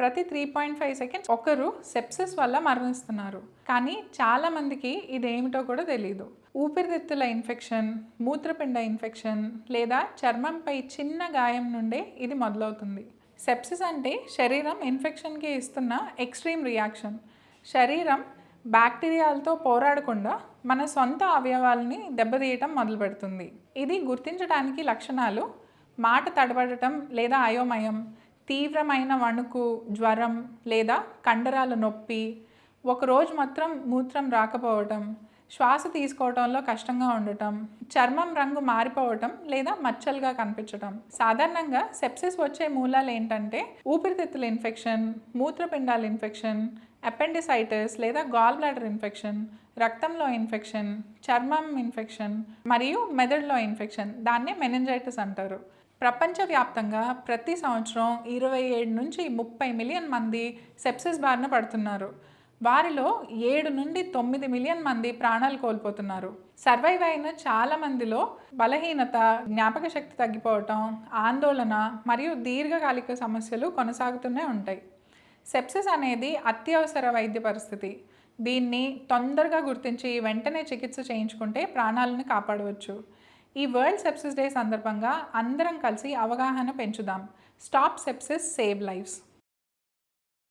ప్రతి three point five seconds ఒకరు sepsis వల్ల మరణిస్తున్నారు. కానీ చాలామందికి ఇదేమిటో కూడా తెలియదు ఊపిరితిత్తుల ఇన్ఫెక్షన్ మూత్రపిండ ఇన్ఫెక్షన్ లేదా చర్మంపై చిన్న గాయం నుండే ఇది మొదలవుతుంది. సెప్సిస్ అంటే శరీరం ఇన్ఫెక్షన్కి ఇస్తున్న ఎక్స్ట్రీమ్ రియాక్షన్ శరీరం బ్యాక్టీరియాలతో పోరాడకుండా మన సొంత అవయవాల్ని దెబ్బతీయటం మొదలుపెడుతుంది. ఇది గుర్తించడానికి లక్షణాలు మాట తడబడటం లేదా అయోమయం తీవ్రమైన వణుకు జ్వరం లేదా కండరాల నొప్పి ఒకరోజు మాత్రం మూత్రం రాకపోవటం శ్వాస తీసుకోవటంలో కష్టంగా ఉండటం చర్మం రంగు మారిపోవటం లేదా మచ్చలుగా కనిపించటం. సాధారణంగా సెప్సిస్ వచ్చే మూలాలు ఏంటంటే ఊపిరితిత్తుల ఇన్ఫెక్షన్ మూత్రపిండాల ఇన్ఫెక్షన్ అపెండిసైటిస్ లేదా గాల్ బ్లాడర్ ఇన్ఫెక్షన్ రక్తంలో ఇన్ఫెక్షన్ చర్మం ఇన్ఫెక్షన్ మరియు మెదడులో ఇన్ఫెక్షన్. దాన్నే మెనింజైటిస్ అంటారు. ప్రపంచవ్యాప్తంగా ప్రతి సంవత్సరం ఇరవై ఏడు నుంచి ముప్పై మిలియన్ మంది సెప్సిస్ బారిన పడుతున్నారు. వారిలో ఏడు నుండి తొమ్మిది మిలియన్ మంది ప్రాణాలు కోల్పోతున్నారు. సర్వైవ్ అయిన చాలా మందిలో బలహీనత జ్ఞాపక శక్తి తగ్గిపోవటం ఆందోళన మరియు దీర్ఘకాలిక సమస్యలు కొనసాగుతూనే ఉంటాయి. సెప్సిస్ అనేది అత్యవసర వైద్య పరిస్థితి. దీన్ని తొందరగా గుర్తించి వెంటనే చికిత్స చేయించుకుంటే ప్రాణాలను కాపాడవచ్చు. ఈ వరల్డ్ సెప్సిస్ డే సందర్భంగా అందరం కలిసి అవగాహన పెంచుదాం. Stop sepsis save lives